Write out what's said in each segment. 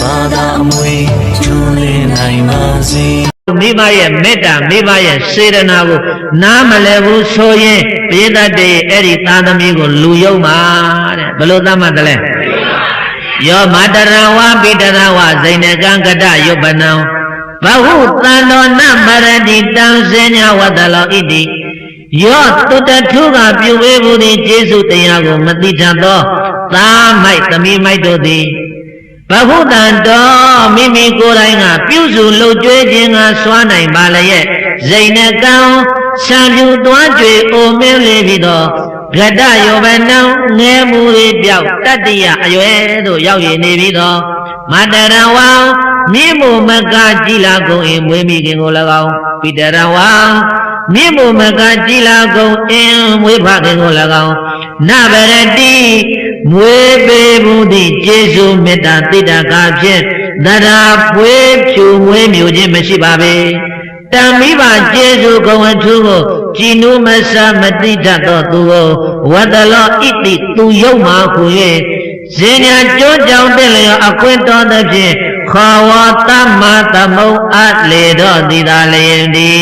ဘာသာအမွေကျွလင်းနိုင်ပါစေမိဘရဲ့မေတ္တာမိဘရဲ့စေတနာကိုနားမလည်ဘူးဆိုရင်ပိဋကတေအဲ့ဒီသားသမီးကိုလူယုံပါတဲ့ဘယ်လိုသတ်မှတ်တယ်လဲယောမတရဝပိတရဝဇိနကံကတယုပနံဘဟုတန္တောနမရတိတံစဉ္ညာဝတ္တလောဣတိယောတုတထုကပြုဝေဘူးသည်ကျေစုတရားကိုမတိထသော သာမိုက်သမီးမိုက်တို့သည် ဘဟုတံတော်မိမိကိုယ်တိုင်ကပြုစုလှုပ်ကြွေးခြင်းကစွာနိုင်ပါလျက်ဇိဏကံဆံပြူသွားကြွေအိုမင်းလေးပြီးတော့ဂတယောဘနံငဲမှုတွေပြောက်တတ္တိယအရွယ်သို့ရောက်ရနေပြီးတော့မတရဝံမြင့်မို့မကကြည်လာကုန်အင်းမွေးမိခင်ကို၎င်းပိတရဝံ မြင့်မို့မကကြည်လာကုန်အင်းမွေးဖခင်ကို၎င်းနဗရတိမွေးပေမှုသည့်ကျေးဇူးမေတ္တာတိတ္တကာဖြင့်သရာပွေးဖြူမွေးမြူခြင်းမရှိပါပေတံမိဘကျေးဇူးကုံအထူးကိုကြည်နုမဆမတိတတ်သောသူကိုဝတ္တလောဣတိသူယုံမှခု၍ဇင်ညာကြိုးကြောင်တဲ့လျောအခွင့်တော်သဖြင့် ခောဝတမ္မသမုံအလေတော်သည်သာလျင်ဒီ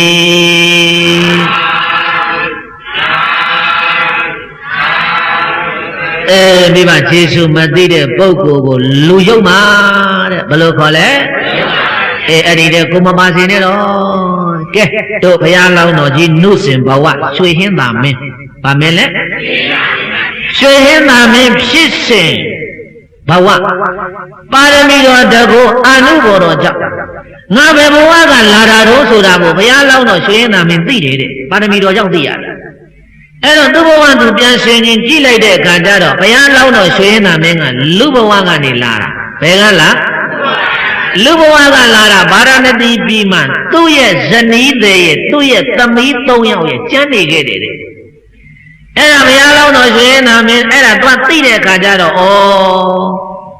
အဲမိဘကျေးဇူးမသိတဲ့ပုဂ္ဂိုလ်ကိုလူယုံမှာတဲ့ဘယ်လိုခေါ်လဲအဲအဲ့ဒီတဲ့ကိုမပါစင်နဲ့တော့ကဲတို့ဘုရားလောင်းတော်ကြီးနုစင်ဘဝရွှေဟင်းသာမင်းဗာမင်းလဲရွှေဟင်းသာမင်းဖြစ်စဉ် ဘဝပါရမီတော်တကူအာနုဘော်တော်ကြောင့်ငါဘယ်ဘဝကလာတာတော့ဆိုတာကိုဘုရားလောင်းတော်ရွှေဟင်းသာမင်းသိတယ်တဲ့ပါရမီတော်ကြောင့်သိရတယ်အဲ့တော့သူ့ဘဝသူပြန်ရှင်ရင်ကြည့်လိုက်တဲ့အခါကျတော့ဘုရားလောင်းတော်ရွှေဟင်းသာမင်းကလူဘဝကနေလာတာဘယ်ကလာလူဘဝကလာတာဗာရာဏသီပြည်မှာသူ့ရဲ့ဇနီးတဲ့ရဲ့သူ့ရဲ့သမီး၃ယောက်ရဲ့ကျမ်းနေခဲ့တယ်တဲ့ အဲ့ဒါဘုရားလောင်းတော်ရွှေဟင်းသာမင်းအဲ့ဒါသူကသိတဲ့အခါကျတော့ဩ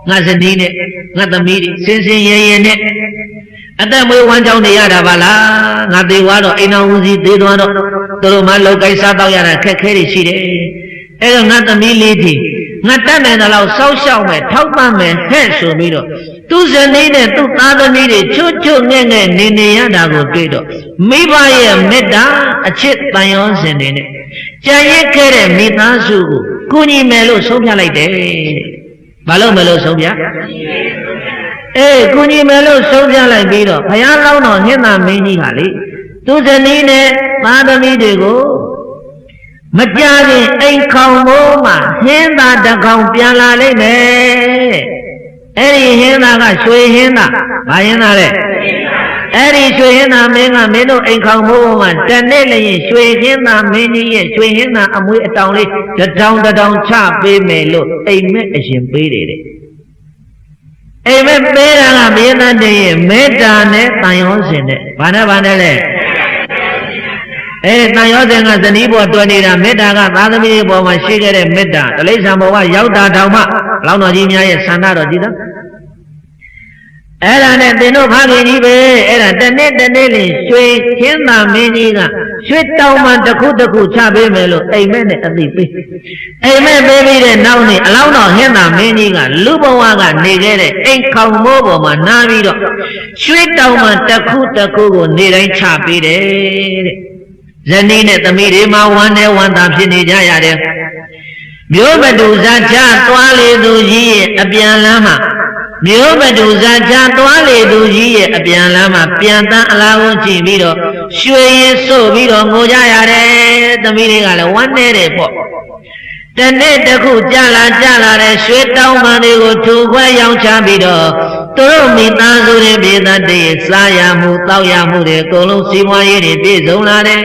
ငါဇနီးနဲ့ငါသမီးတွေစင်စင်ရဲရဲနဲ့အသက်မွေးဝမ်းကြောင်းနေရတာပါလားငါသေးသွားတော့အိမ်တော်ဦးစီးသေးသွားတော့သူတို့မှလောက်ကိုက်စားတော့ရတာခက်ခဲတွေရှိတယ်အဲ့တော့ငါသမီးလေးကြီး ငါတတ်နိုင်တဲ့လောက်စောက်ရှောက်မယ်ထောက်ပံ့မယ်ဟဲ့ဆိုပြီးတော့သူဇနီးနဲ့သူ့သားသမီးတွေချွတ်ချွတ်ငဲ့ငဲ့နေနေရတာကိုတွေ့တော့မိဘရဲ့မေတ္တာအချစ်တန်ရောစင်တွေနဲ့ကြံရစ်ခဲ့တဲ့မိသားစုကိုကုညီမယ်လို့ဆုံးဖြတ်လိုက်တယ်ဘာလို့မလို့ဆုံးဖြတ်အေးကုညီမယ်လို့ဆုံးဖြတ်လိုက်ပြီးတော့ဘုရားလောင်းတော်ဟင်္သာမင်းကြီးဟာလေသူဇနီးနဲ့သားသမီးတွေကို မကြခင်အိမ်ခေါင်မိုးမှာဟင်းသာတစ်ကောင်ပြန်လာလိမ့်မယ်အဲ့ဒီဟင်းသာကရွှေဟင်းသာဘာဟင်းသာလဲအဲ့ဒီရွှေဟင်းသာမင်းကမင်းတို့အိမ်ခေါင်မိုးမှာတနေ့လျင်ရွှေဟင်းသာမင်းကြီးရဲ့ရွှေဟင်းသာအမွေအတောင်လေးတစ်တောင်တစ်တောင်ချပေးမယ်လို့အိမ်မက်အရှင်ပေးတယ်တဲ့အိမ်မက်ပေးတာကမင်းသားတည်းရဲ့မေတ္တာနဲ့တန်ရောစင်တဲ့ဘာနဲ့ဘာနဲ့လဲ အဲတန်ရောစင်ကဇနီးပေါ်တွေ့နေတာမေတ္တာကသာသမီတွေပေါ်မှာရှိခဲ့တဲ့မေတ္တာတိရစ္ဆာန်ဘဝရောက်တာတောင်မှလောင်းတော်ကြီးများရဲ့ဆန္ဒတော်ကြည်သားအဲ့ဒါနဲ့သင်တို့ဖခင်ကြီးပဲအဲ့ဒါတနေ့တနေ့လေးရွှေချင်းသာမင်းကြီးကရွှေတောင်မှတစ်ခုတစ်ခုချပေးမယ်လို့အိမ်မက်နဲ့အသိပေးအိမ်မက်ပေးပြီးတဲ့နောက်နေ့အလောင်းတော်ဟင်းသာမင်းကြီးကလူဘဝကနေခဲ့တဲ့အိမ်ခေါင်မိုးပေါ်မှာနားပြီးတော့ရွှေတောင်မှတစ်ခုတစ်ခုကိုနေတိုင်းချပေးတယ်တဲ့ ဇနီးနဲ့သမီးတွေမှာဝမ်းနဲ့ဝမ်းသာဖြစ်နေကြရတယ်မျိုးမတူဇာချသွားလေသူကြီးရဲ့အပြန်လမ်းမှာမျိုးမတူဇာချသွားလေသူကြီးရဲ့အပြန်လမ်းမှာပြန်တန်းအလားကိုကြည့်ပြီးတော့ရွှေရင်စို့ပြီးတော့ငိုကြရတယ်သမီးတွေကလည်းဝမ်းနေတယ်ပေါ့တနေ့တစ်ခုကြာလာကြာလာတဲ့ရွှေတောင်းပန်တွေကိုထူခွဲရောင်းချပြီးတော့သူတို့မိသားစုတွေပြည်သားတည်းစားရမှုတောက်ရမှုတွေအကုန်လုံးစီးပွားရေးတွေပြည့်စုံလာတယ်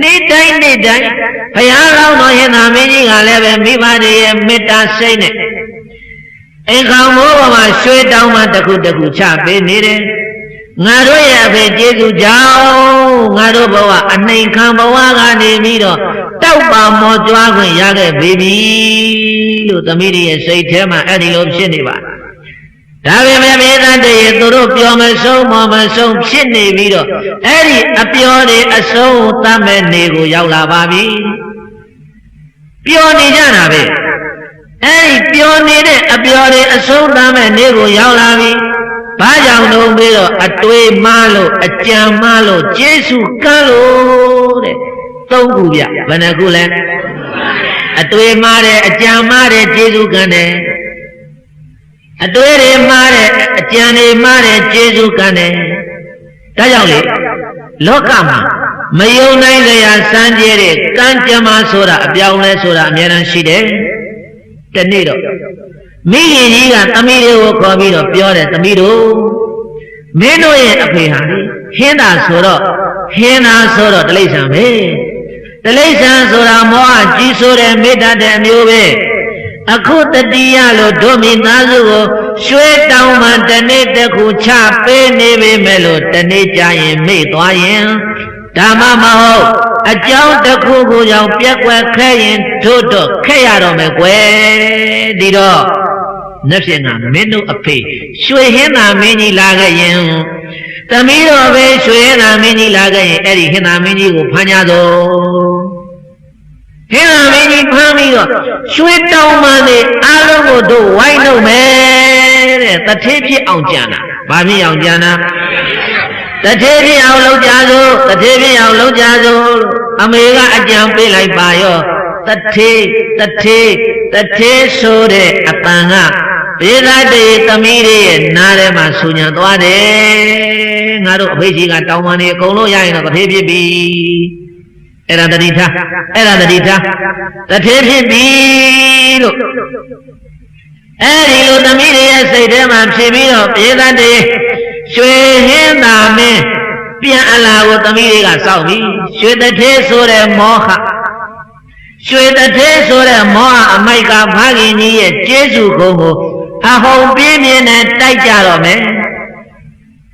နေ့တိုင်းနေ့တိုင်းဘုရားလောင်းတော်ရင်သာမင်းကြီးကလည်းပဲမိဘတွေရဲ့မေတ္တာစိတ်နဲ့အိမ်ခေါင်မိုးပေါ်မှာရွှေတောင်းမှတစ်ခုတစ်ခုချပေးနေတယ်ငါတို့ရဲ့အဖေကျေးဇူးကြောင့်ငါတို့ဘဝအနှိမ်ခံဘဝကနေပြီးတော့တောက်ပါမောကြွားခွင့်ရခဲ့ပြီလို့သမီးတွေရဲ့စိတ်ထဲမှာအဲ့ဒီလိုဖြစ်နေပါ ဒါပေမဲ့မေသတည်းသူတို့ပြောမဆုံးမမဆုံးဖြစ်နေပြီးတော့အဲ့ဒီအပြောတွေအဆုံးသတ်မဲ့နေကိုရောက်လာပါပြီပြောနေကြတာပဲအဲ့ဒီပြောနေတဲ့အပြောတွေအဆုံးသတ်မဲ့နေကိုရောက်လာပြီဘာကြောင့်လို့ပြီးတော့အတွေးမားလို့အကြံမားလို့ကျေးဇူးကမ်းလို့တဲ့သုံးခုပြဘယ်နှခုလဲအတွေးမားတယ်အကြံမားတယ်ကျေးဇူးကမ်းတယ် အတွေးတွေမားတယ်အကြံတွေမားတယ်ကျေးဇူးကမ်းတယ်ဒါကြောင့်လေလောကမှာမယုံနိုင်ကြရာစမ်းကြဲတဲ့ကံကြမ္မာဆိုတာအပြောင်းလဲဆိုတာအများတန်းရှိတယ်တနေ့တော့မိခင်ကြီးကသမီးတွေကိုခေါ်ပြီးတော့ပြောတယ်သမီးတို့မင်းတို့ရဲ့အဖေဟာလေဟင်းသာဆိုတော့ဟင်းသာဆိုတော့တိရစ္ဆာန်ပဲတိရစ္ဆာန်ဆိုတာမောဟကြီးဆိုတဲ့မေတ္တာတဲ့အမျိုးပဲ အခုတတိယလို့ဒုမိသားစုကိုရွှေတောင်မှတနေ့တစ်ခုချပေးနေပေမဲ့လို့တနေ့ကျရင်မေ့သွားရင်ဓမ္မမဟုတ်အကြောင်းတစ်ခုခုကြောင့်ပြက်ကွက်ခဲရင်တို့တော့ခက်ရတော့မယ်ကွယ်ဒီတော့နှက်ဖြစ်ကမင်းတို့အဖေရွှေဟင်းသာမင်းကြီးလာခဲ့ရင်သမီးတော်ပဲရွှေဟင်းသာမင်းကြီးလာခဲ့ရင်အဲ့ဒီဟင်းသာမင်းကြီးကိုဖမ်းကြတော့ ဟင်းသာမင်းကြီးဖမ်းပြီးတော့ရွှေတောင်မှန်နေအားလုံးကိုတို့ဝိုင်းလို့မယ်တဲ့တထေးဖြစ်အောင်ကြံတာဘာဖြစ်အောင်ကြံတာတထေးဖြစ်အောင်လုပ်ကြစို့တထေးဖြစ်အောင်လုပ်ကြစို့အမေကအကြံပေးလိုက်ပါရောတထေးတထေးတထေးဆိုတဲ့အပန်ကဒေသတေသမီးတွေရဲ့နားထဲမှာဆူညံသွားတယ်ငါတို့အဖေကြီးကတောင်းပန်နေအကုန်လုံးရရင်တော့တထေးဖြစ်ပြီ အဲ့ဒါတတိထားအဲ့ဒါတတိထားတထေးဖြစ်ပြီလို့အဲ့ဒီလိုသမီးတွေရဲ့စိတ်ထဲမှာဖြစ်ပြီးတော့ဒေသတေရွှေဟင်းသာမင်းပြန်အလာကိုသမီးတွေကစောက်ပြီရွှေတထေးဆိုတဲ့မောဟရွှေတထေးဆိုတဲ့မောဟအမိုက်ကဖခင်ကြီးရဲ့ကျေးဇူးကုန်းကိုအဟုန်ပြင်းပြင်းနဲ့တိုက်ကြတော့မယ်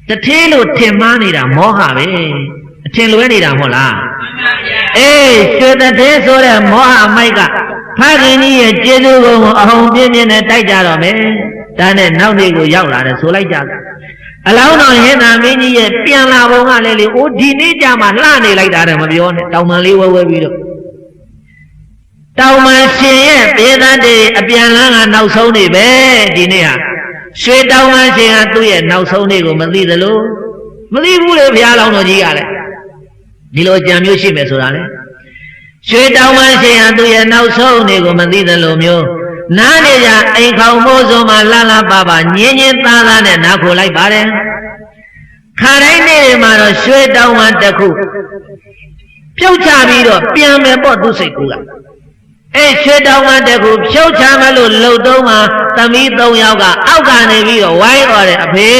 တထေးလို့ထင်မှားနေတာမောဟပဲ အထင်လွဲနေတာမဟုတ်လားအေးရွှေတထေးဆိုတဲ့မောဟအမိုက်ကဖခင်ကြီးရဲ့ကျေးဇူးကုန်းကိုအဟုန်ပြင်းပြင်းနဲ့တိုက်ကြတော့မယ်ဒါနဲ့နောက်နေ့ကိုရောက်လာတယ်ဆိုလိုက်ကြတယ်အလောင်းတော်ဟင်သာမင်းကြီးရဲ့ပြန်လာပုံကလည်းလေအိုးဒီနေ့ကြမှာလှနေလိုက်တာတယ်မပြောနဲ့တောင်ပန်လေးဝဲဝဲပြီးတော့တောင်ပန်ရှင်ရဲ့ပေသတ်တွေအပြန်လန်းကနောက်ဆုံးနေပဲဒီနေ့ဟာရွှေတောင်ပန်ရှင်ကသူ့ရဲ့နောက်ဆုံးနေ့ကိုမသိသလိုမသိဘူးလေဘုရားလောင်းတော်ကြီးကလည်း ဒီလိုကြံမျိုးရှိမယ်ဆိုတာလေရွှေတောင်ပန်ရှင်ကသူ့ရဲ့နောက်ဆုံးနေ့ကိုမသိသလိုမျိုးနားနေကြအိမ်ခေါင်မိုးစုံမှာလှလှပပညင်းညင်းသားသားနဲ့နားခိုလိုက်ပါတယ်ခါတိုင်းနေ့တွေမှာတော့ရွှေတောင်မှတစ်ခုပြုတ်ချပြီးတော့ပြန်မယ်ပေါ့သူစိတ်ကူက အဲရွှေတောင်မှတစ်ခုဖြုတ်ချမလို့လှုပ်တော့မှသမီး၃ယောက်ကအောက်ကနေပြီးတော့ဝိုင်းတော်တယ်အဖေ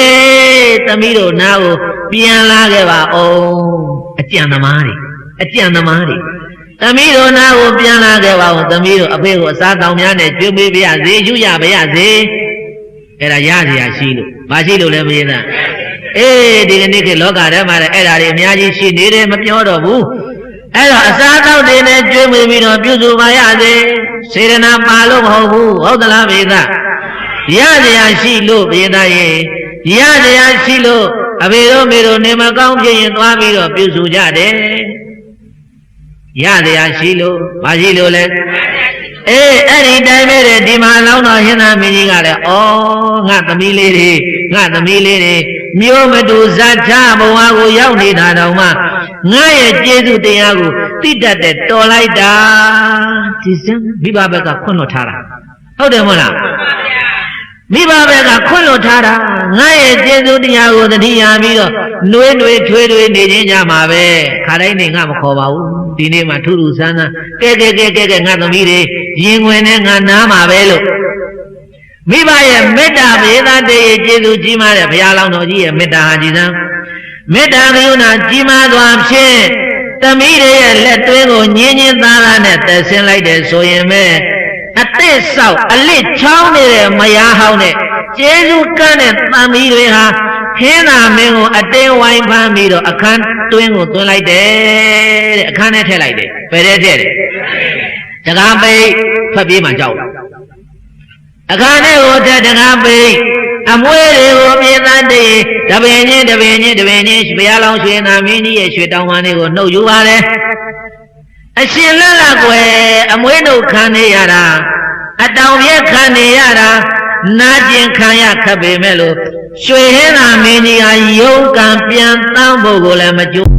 သမီးတို့နားကိုပြန်လာခဲ့ပါအောင်အကြံသမားတွေအကြံသမားတွေသမီးတို့နာကိုပြန်လာခဲ့ပါဦးသမီးတို့အဖေကိုအစားတောင်များနဲ့ကျွေးပေးပါရစေယူရပါရစေအဲ့ဒါရစရာရှိလို့မရှိလို့လည်းမရတာအေးဒီကနေ့ကလောကထဲမှာလည်းအဲ့ဒါတွေအများကြီးရှိနေတယ်မပြောတော့ဘူး အဲ့တော့အစားတောက်တွေနဲ့ကျွေးပေးပြီးတော့ပြုစုပါရစေစေရနာပါလို့မဟုတ်ဘူးဟုတ်သလားဘေဒရစရာရှိလို့ဘေဒရဲ့ရစရာရှိလို့အဖေတို့မေတို့နေမကောင်းဖြစ်ရင်သွားပြီးတော့ပြုစုကြတယ်ရတရားရှိလို့မရှိလို့လဲအေးအဲ့ဒီတိုင်းပဲတဲ့ဒီမှာလောင်းတော်ဟင်သာမင်းကြီးကလည်းဩငါသမီးလေးတွေငါသမီးလေးတွေမျိုးမတူဇတ်ချဘဝကိုရောက်နေတာတော့မှ ငါရဲ့ကျေးဇူးတရားကိုသိတတ်တဲ့တော်လိုက်တာဒီစံမိဘဘက်ကခွင့်လွှတ်ထားတာဟုတ်တယ်မဟုတ်လားမိဘဘက်ကခွင့်လွှတ်ထားတာငါရဲ့ကျေးဇူးတရားကိုသတိရပြီးတော့နှွေးနှွေးထွေးထွေးနေခြင်းကြမှာပဲခါတိုင်းနေငါမခေါ်ပါဘူးဒီနေ့မှထူးထူးဆန်းဆန်းကဲကဲကဲကဲကဲငါသမီးတွေရင်ဝင်နဲ့ငါနားမှာပဲလို့မိဘရဲ့မေတ္တာဘေဒတေရဲ့ကျေးဇူးကြီးမားတဲ့ဘုရားလောင်းတော်ကြီးရဲ့မေတ္တာဟာကြည်စမ်း မေတ္တာကရုဏာကြီးမားစွာဖြင့်သမီးတွေရဲ့လက်တွင်းကိုညင်းညင်းသားသားနဲ့တက်ဆင်းလိုက်တယ်ဆိုရင်ပဲအသစ်ဆောက်အလစ်ချောင်းနေတဲ့မယားဟောင်းနဲ့ကျေးဇူးကမ်းတဲ့သမီးတွေဟာဟင်းသာမင်းကိုအတင်းဝိုင်းဖမ်းပြီးတော့အခန်းတွင်းကိုသွင်းလိုက်တယ်တဲ့အခန်းထဲထည့်လိုက်တယ်ဘယ်ထဲထည့်တယ်တကားပိတ်ဖက်ပြေးမှကြောက်အခန်းထဲကိုထည့်တကားပိတ် အမွေးတွေကိုမြေသားတည်းတပင်ချင်းတပင်ချင်းတပင်ချင်းဘုရားလောင်းရွှေနာမင်းကြီးရဲ့ရွှေတောင်ပန်းလေးကိုနှုတ်ယူပါတယ်အရှင်လက်လက်ကွယ်အမွေးနှုတ်ခံနေရတာအတောင်ပြက်ခံနေရတာနာကျင်ခံရခတ်ပေမဲ့လို့ရွှေဟင်းသာမင်းကြီးဟာယုံကံပြန်တန်းဖို့ကိုလည်းမကြိုး